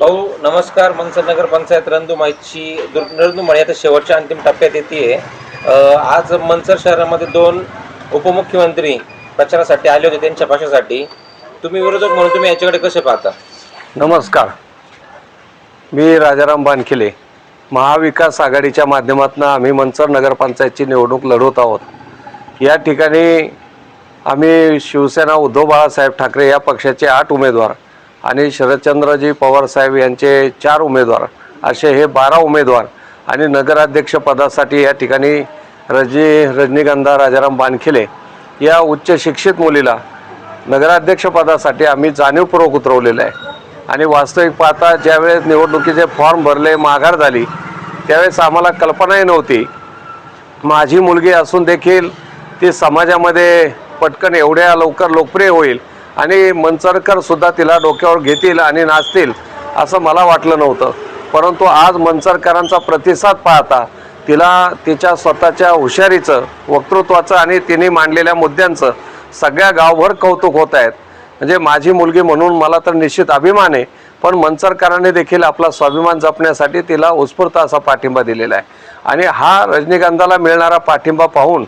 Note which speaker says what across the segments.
Speaker 1: भाऊ नमस्कार. मनसर नगर पंचायत रणधुमाईची रणधुमाळी आता शेवटच्या अंतिम टप्प्यात येते. आज मनसर शहरामध्ये दोन उपमुख्यमंत्री प्रचारासाठी आले होते त्यांच्या पक्षासाठी तुम्ही विरोधक म्हणून तुम्ही याच्याकडे कसे पाहता?
Speaker 2: नमस्कार. मी राजाराम बानखिले महाविकास आघाडीच्या माध्यमातून आम्ही मनसर नगरपंचायतची निवडणूक लढवत आहोत. या ठिकाणी आम्ही शिवसेना उद्धव बाळासाहेब ठाकरे या पक्षाचे आठ उमेदवार आणि शरदचंद्रजी पवारसाहेब यांचे चार उमेदवार असे हे बारा उमेदवार आणि नगराध्यक्षपदासाठी या ठिकाणी रजी रजनीगंधा राजाराम बानखिले या उच्च शिक्षित मुलीला नगराध्यक्षपदासाठी आम्ही जाणीवपूर्वक उतरवलेलं आहे. आणि वास्तविक पाहता ज्यावेळेस निवडणुकीचे फॉर्म भरले माघार झाली त्यावेळेस आम्हाला कल्पनाही नव्हती. माझी मुलगी असून देखील ती समाजामध्ये पटकन एवढ्या लवकर लोकप्रिय होईल आणि मंचरकर सुद्धा तिला डोक्यावर घेतील आणि नाचतील असं मला वाटलं नव्हतं. परंतु आज मंचरकरांचा प्रतिसाद पाहता तिला तिच्या स्वतःच्या हुशारीचं वक्तृत्वाचं आणि तिने मांडलेल्या मुद्द्यांचं सगळ्या गावभर कौतुक होत आहेत. म्हणजे माझी मुलगी म्हणून मला तर निश्चित अभिमान आहे पण मंचरकरांनी देखील आपला स्वाभिमान जपण्यासाठी तिला उत्स्फूर्त असा पाठिंबा दिलेला आहे. आणि हा रजनीगंधाला मिळणारा पाठिंबा पाहून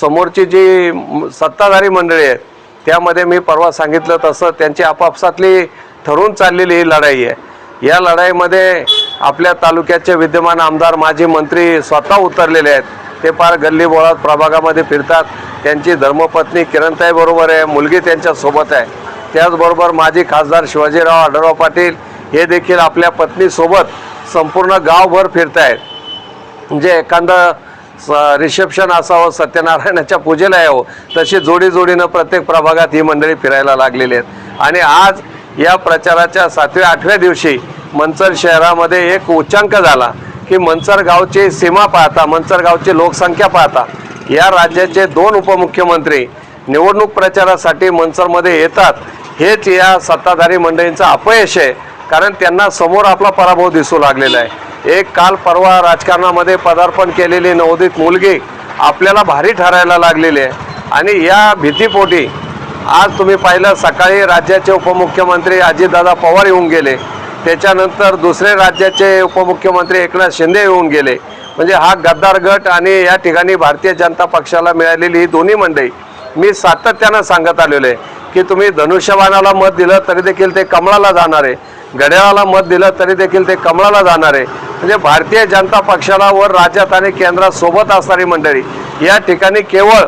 Speaker 2: समोरची जी सत्ताधारी मंडळी आहेत त्यामध्ये मी परवा सांगितलं तसं त्यांची आपापसातली ठरून चाललेली ही लढाई आहे. या लढाईमध्ये आपल्या तालुक्याचे विद्यमान आमदार माजी मंत्री स्वतः उतरलेले आहेत. ते फार गल्ली बोळात प्रभागामध्ये फिरतात. त्यांची धर्मपत्नी किरणताई बरोबर आहे. मुलगी त्यांच्यासोबत आहे. त्याचबरोबर माजी खासदार शिवाजीराव आढळराव पाटील हे देखील आपल्या पत्नीसोबत संपूर्ण गावभर फिरतायत. म्हणजे एखादं स- रिसेप्शन असावं सत्यनारायणाच्या पूजेला यावं तशी जोडी जोडीनं प्रत्येक प्रभागात ही मंडळी फिरायला लागलेली आहेत. आणि आज या प्रचाराच्या सातव्या आठव्या दिवशी मंचर शहरामध्ये एक उच्चांक झाला की मंचर गावची सीमा पाहता मंचर गावची लोकसंख्या पाहता या राज्याचे दोन उपमुख्यमंत्री निवडणूक प्रचारासाठी मंचरमध्ये येतात हेच या सत्ताधारी मंडळींचं अपयश आहे. कारण त्यांना समोर आपला पराभव दिसू लागलेला आहे. एक काल परवा राजकारणामध्ये पदार्पण केलेली नवोदित मुलगी आपल्याला भारी ठरायला लागलेली आहे. आणि या भीतीपोटी आज तुम्ही पाहिलं सकाळी राज्याचे उपमुख्यमंत्री अजितदादा पवार येऊन गेले. त्याच्यानंतर दुसरे राज्याचे उपमुख्यमंत्री एकनाथ शिंदे येऊन गेले. म्हणजे हा गद्दार गट आणि या ठिकाणी भारतीय जनता पक्षाला मिळालेली ही दोन्ही मंडळी मी सातत्यानं सांगत आलेलो आहे की तुम्ही धनुष्यबाणाला मत दिलं तरी देखील ते कमळाला जाणार आहे. घड्याळाला मत दिलं तरी देखील ते कमळाला जाणार आहे. म्हणजे भारतीय जनता पक्षाला वर राज्यात आणि केंद्रात सोबत असणारी मंडळी या ठिकाणी केवळ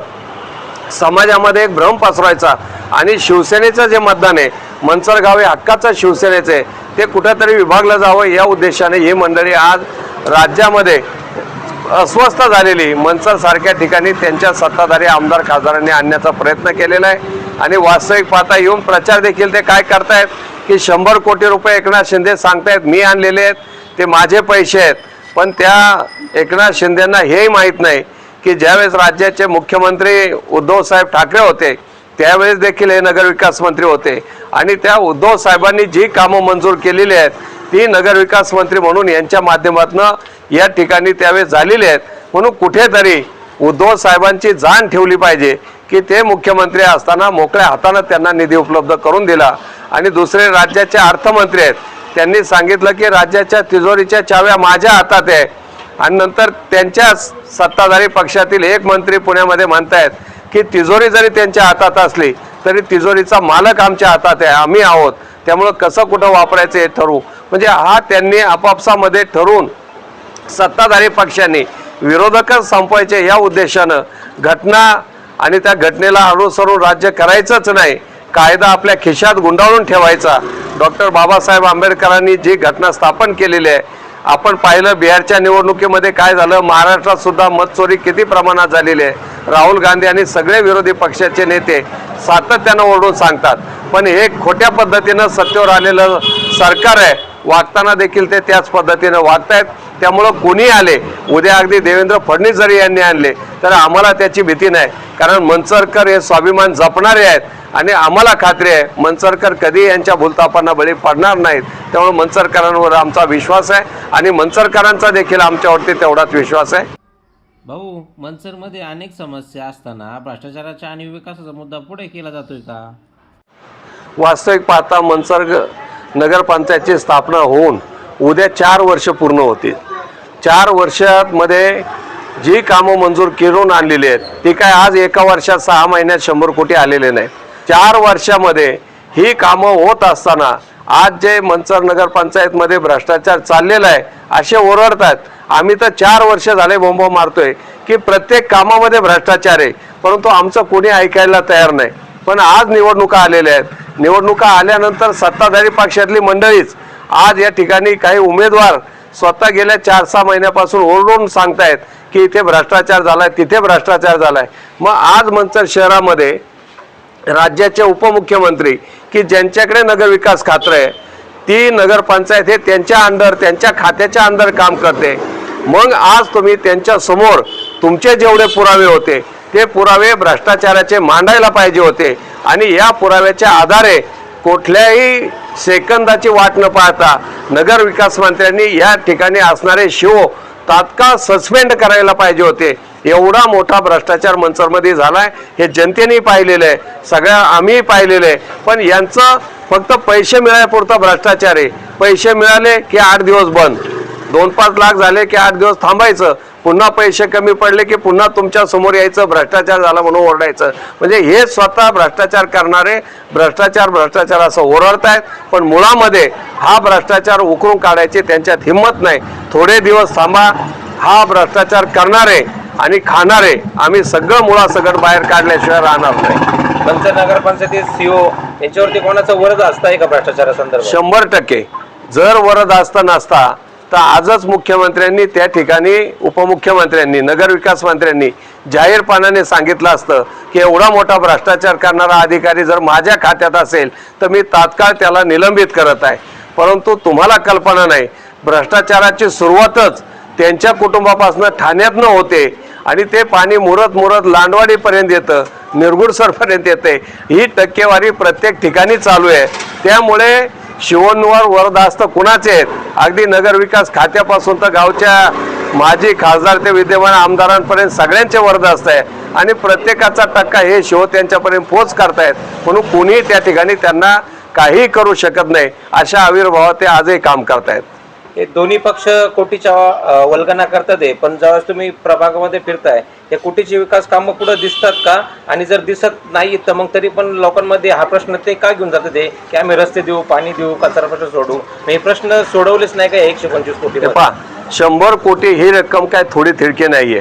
Speaker 2: समाजामध्ये एक भ्रम पसरवायचा आणि शिवसेनेचं जे मतदान आहे मनसर गाव हे हक्काचं शिवसेनेचं आहे ते कुठेतरी विभागलं जावं या उद्देशाने ही मंडळी आज राज्यामध्ये अस्वस्थ झालेली मनसरसारख्या ठिकाणी त्यांच्या सत्ताधारी आमदार खासदारांनी आणण्याचा प्रयत्न केलेला आहे. आणि वास्तविक पाहता येऊन प्रचार देखील ते काय करतायत की शंभर कोटी रुपये एकनाथ शिंदे सांगतायत मी आणलेले आहेत ते माझे पैसे आहेत. पण त्या एकनाथ शिंदेंना हेही माहीत नाही की ज्यावेळेस राज्याचे मुख्यमंत्री उद्धव साहेब ठाकरे होते त्यावेळेस देखील हे नगरविकास मंत्री होते. आणि त्या उद्धव साहेबांनी जी कामं मंजूर केलेली आहेत ती नगरविकास मंत्री म्हणून यांच्या माध्यमातून या ठिकाणी त्यावेळेस झालेली आहेत. म्हणून कुठेतरी उद्धव साहेबांची जाण ठेवली पाहिजे की ते मुख्यमंत्री असताना मोकळ्या हातानं त्यांना निधी उपलब्ध करून दिला. आणि दुसरे राज्याचे अर्थमंत्री आहेत त्यांनी सांगितलं की राज्याच्या तिजोरीच्या चाव्या माझ्या हातात आहे. आणि नंतर त्यांच्या सत्ताधारी पक्षातील एक मंत्री पुण्यामध्ये म्हणतायत की तिजोरी जरी त्यांच्या हातात असली तरी तिजोरीचा मालक आमच्या हातात आहे. आम्ही आहोत. त्यामुळं कसं कुठं वापरायचं हे ठरवू? म्हणजे हा त्यांनी आपापसामध्ये ठरवून सत्ताधारी पक्षांनी विरोधकच संपवायचे या उद्देशानं घटना आणि त्या घटनेला अनुसरून राज्य करायचंच नाही. कायदा आपल्या खिशात गुंडाळून ठेवायचा. डॉक्टर बाबासाहेब आंबेडकरांनी जी घटना स्थापन केलेली आहे आपण पाहिलं बिहारच्या निवडणुकीमध्ये काय झालं महाराष्ट्रात सुद्धा मतचोरी किती प्रमाणात झालेली आहे. राहुल गांधी आणि सगळे विरोधी पक्षाचे नेते सातत्यानं ओरडून सांगतात. पण हे खोट्या पद्धतीनं सत्तेवर आलेलं सरकार आहे वागताना देखील ते त्याच पद्धतीनं वागतायत. त्यामुळं कोणी आले उद्या अगदी देवेंद्र फडणवीस जरी यांनी आणले तर आम्हाला त्याची भीती नाही. कारण मनसरकर हे स्वाभिमान जपणारे आहेत. आणि आम्हाला खात्री आहे मनसरकर कधी यांच्या भूलतापांना बळी पडणार नाहीत. त्यामुळे मनसरकरांवर आमचा विश्वास आहे आणि मनसरकरांचा देखील आमच्यावरती तेवढाच विश्वास आहे.
Speaker 1: भाऊ मनसरमध्ये अनेक समस्या असताना भ्रष्टाचाराच्या आणि विकासाचा मुद्दा पुढे केला जातोय का?
Speaker 2: वास्तविक पाहता मनसर नगरपंचायतची स्थापना होऊन उद्या चार वर्ष पूर्ण होतील. चार वर्षामध्ये जी कामं मंजूर करून आणलेली आहेत ती काय आज एका वर्षात सहा महिन्यात शंभर कोटी आलेले नाही चार वर्षामध्ये ही कामं होत असताना आज जे मंचर नगरपंचायतमध्ये भ्रष्टाचार चाललेला आहे असे ओरडतात. आम्ही तर चार वर्ष झाले बोंब मारतोय की प्रत्येक कामामध्ये भ्रष्टाचार आहे परंतु आमचं कोणी ऐकायला तयार नाही. पण आज निवडणुका आलेल्या आहेत. निवडणुका आल्यानंतर सत्ताधारी पक्षातली मंडळीच आज या ठिकाणी काही उमेदवार स्वतः गेल्या चार सहा महिन्यापासून ओरडून सांगतायत की इथे भ्रष्टाचार झालाय तिथे भ्रष्टाचार झालाय. मग आज मंचर शहरामध्ये राज्याचे उपमुख्यमंत्री की ज्यांच्याकडे नगरविकास खातं आहे ती नगरपंचायत हे त्यांच्या अंडर त्यांच्या खात्याच्या अंडर काम करते. मग आज तुम्ही त्यांच्यासमोर तुमचे जेवढे पुरावे होते ते पुरावे भ्रष्टाचाराचे मांडायला पाहिजे होते. आणि या पुराव्याच्या आधारे कुठल्याही सेकंदाची वाट न पाहता नगर विकास मंत्र्यांनी या ठिकाणी असणारे शिव तात्काळ सस्पेंड करायला पाहिजे होते. एवढा मोठा भ्रष्टाचार मंचरमध्ये झालाय. हे जनतेने पाहिलेलं आहे सगळ्या आम्ही पाहिलेलं आहे पण यांचं फक्त पैसे मिळाल्यापुरतं भ्रष्टाचार आहे. पैसे मिळाले की आठ दिवस बंद. दोन पाच लाख झाले की आठ दिवस थांबायचं. पुन्हा पैसे कमी पडले की पुन्हा तुमच्यासमोर यायचं भ्रष्टाचार झाला म्हणून ओरडायचं. म्हणजे हे स्वतः भ्रष्टाचार करणारे भ्रष्टाचार भ्रष्टाचार असं ओरडतायत पण मुळामध्ये हा भ्रष्टाचार उकरून काढायची त्यांच्यात हिंमत नाही. थोडे दिवस थांबा हा भ्रष्टाचार करणारे आणि खाणारे आम्ही सगळं मुळासगट बाहेर काढल्याशिवाय राहणार नाही.
Speaker 1: मंचर नगरपंचायतीत सीओ यांच्यावरती कोणाचा वरद असताय का भ्रष्टाचारासंदर्भात?
Speaker 2: शंभर टक्के. जर वरदहस्त नसता तर आजच मुख्यमंत्र्यांनी त्या ठिकाणी उपमुख्यमंत्र्यांनी नगरविकास मंत्र्यांनी जाहीरपणाने सांगितलं असतं की एवढा मोठा भ्रष्टाचार करणारा अधिकारी जर माझ्या खात्यात असेल तर मी तात्काळ त्याला निलंबित करत आहे. परंतु तुम्हाला कल्पना नाही भ्रष्टाचाराची सुरुवातच त्यांच्या कुटुंबापासून ठाण्यातनं होते आणि ते पाणी मुरत मुरत लांडवाडीपर्यंत येतं निरगुडसरपर्यंत येते. ही टक्केवारी प्रत्येक ठिकाणी चालू आहे. त्यामुळे शिवणवर वरदास्त कुणाचे आहेत? अगदी नगरविकास खात्यापासून तर गावच्या माजी खासदार ते विद्यमान आमदारांपर्यंत सगळ्यांचे वरदास्त आहे. आणि प्रत्येकाचा टक्का हे शिव त्यांच्यापर्यंत पोच करतायत. म्हणून कुणीही त्या ठिकाणी त्यांना काही करू शकत नाही. अशा आविर्भावात ते आजही काम करतायत.
Speaker 1: हे दोन्ही पक्ष कोटीच्या वल्गना करतात आहे पण ज्यावेळेस तुम्ही प्रभागामध्ये फिरताय त्या कुटीचे विकास कामं पुढे दिसतात का? आणि जर दिसत नाही तर मग तरी पण लोकांमध्ये हा प्रश्न ते का घेऊन जातात ते की आम्ही रस्ते देऊ पाणी देऊ कचरा प्रश्न सोडू? मग हे प्रश्न सोडवलेच नाही का एकशे पंचवीस कोटी
Speaker 2: पहा शंभर कोटी ही रक्कम काय थोडी थिडकी नाहीये.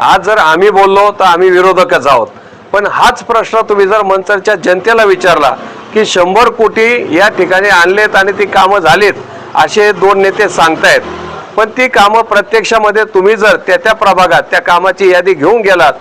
Speaker 2: आज जर आम्ही बोललो तर आम्ही विरोधकच आहोत. पण हाच प्रश्न तुम्ही जर मंचरच्या जनतेला विचारला की शंभर कोटी या ठिकाणी आणलेत आणि ती कामं झालीत असे दोन नेते सांगतायत. पण ती कामं प्रत्यक्षामध्ये तुम्ही जर त्या त्या प्रभागात त्या कामाची यादी घेऊन गेलात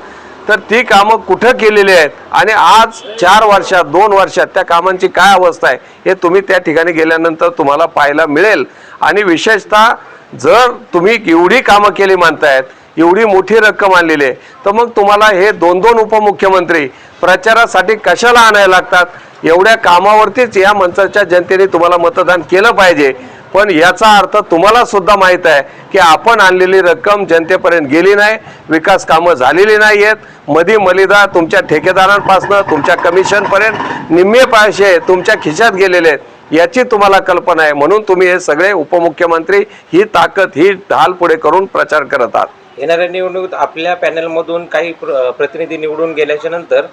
Speaker 2: तर ती कामं कुठं केलेली आहेत? आणि आज चार वर्षात दोन वर्षात त्या कामांची काय अवस्था आहे हे तुम्ही त्या ठिकाणी गेल्यानंतर तुम्हाला पाहायला मिळेल. आणि विशेषतः जर तुम्ही एवढी कामं केली मानतायत एवढी मोठी रक्कम आणलेली आहे तर मग तुम्हाला हे दोन दोन उपमुख्यमंत्री प्रचारासाठी कशाला आणायला लागतात? एवढ्या कामावरतीच या मंचाच्या जनतेने तुम्हाला मतदान केलं पाहिजे. पण याचा अर्थ तुम्हाला सुद्धा माहीत आहे की आपण आणलेली रक्कम जनतेपर्यंत गेली नाही विकास कामं झालेली नाही आहेत मधी मलिदा तुमच्या ठेकेदारांपासनं तुमच्या कमिशनपर्यंत निम्मे पैसे तुमच्या खिशात गेलेले आहेत. याची तुम्हाला कल्पना आहे. म्हणून तुम्ही हे सगळे उपमुख्यमंत्री ही ताकद ही ढाल पुढे करून प्रचार करत आहात.
Speaker 1: येणाऱ्या निवडणुकीत आपल्या पॅनलमधून काही प्र- प्रतिनिधी निवडून गेल्याच्यानंतर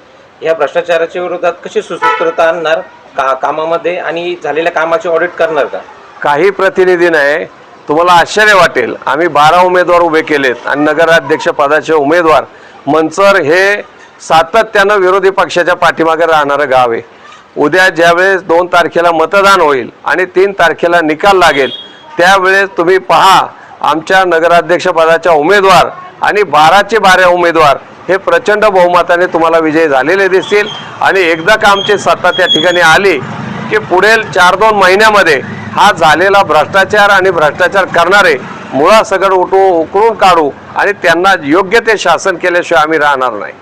Speaker 1: ह्या भ्रष्टाचाराच्या विरोधात कशी सुसूत्रता आणणार? का कामामध्ये आणि झालेल्या कामाचे ऑडिट करणार का?
Speaker 2: काही प्रतिनिधी नाही. तुम्हाला आश्चर्य वाटेल. आम्ही बारा उमेदवार उभे केलेत आणि नगराध्यक्ष पदाचे उमेदवार. मंचर हे सातत्यानं विरोधी पक्षाच्या पाठीमागे राहणारं गाव आहे. उद्या ज्यावेळेस दोन तारखेला मतदान होईल आणि तीन तारखेला निकाल लागेल त्यावेळेस तुम्ही पहा आमच्या नगराध्यक्षपदाच्या उमेदवार आणि बाराचे बारा उमेदवार हे प्रचंड बहुमताने तुम्हाला विजय झालेले दिसतील. आणि एकदा का आमची सत्ता त्या ठिकाणी आली की पुढील चार दोन महिन्यामध्ये हा झालेला भ्रष्टाचार आणि भ्रष्टाचार करणारे मुळासगड उठू उकळून काढू आणि त्यांना योग्य ते शासन केल्याशिवाय आम्ही राहणार नाही.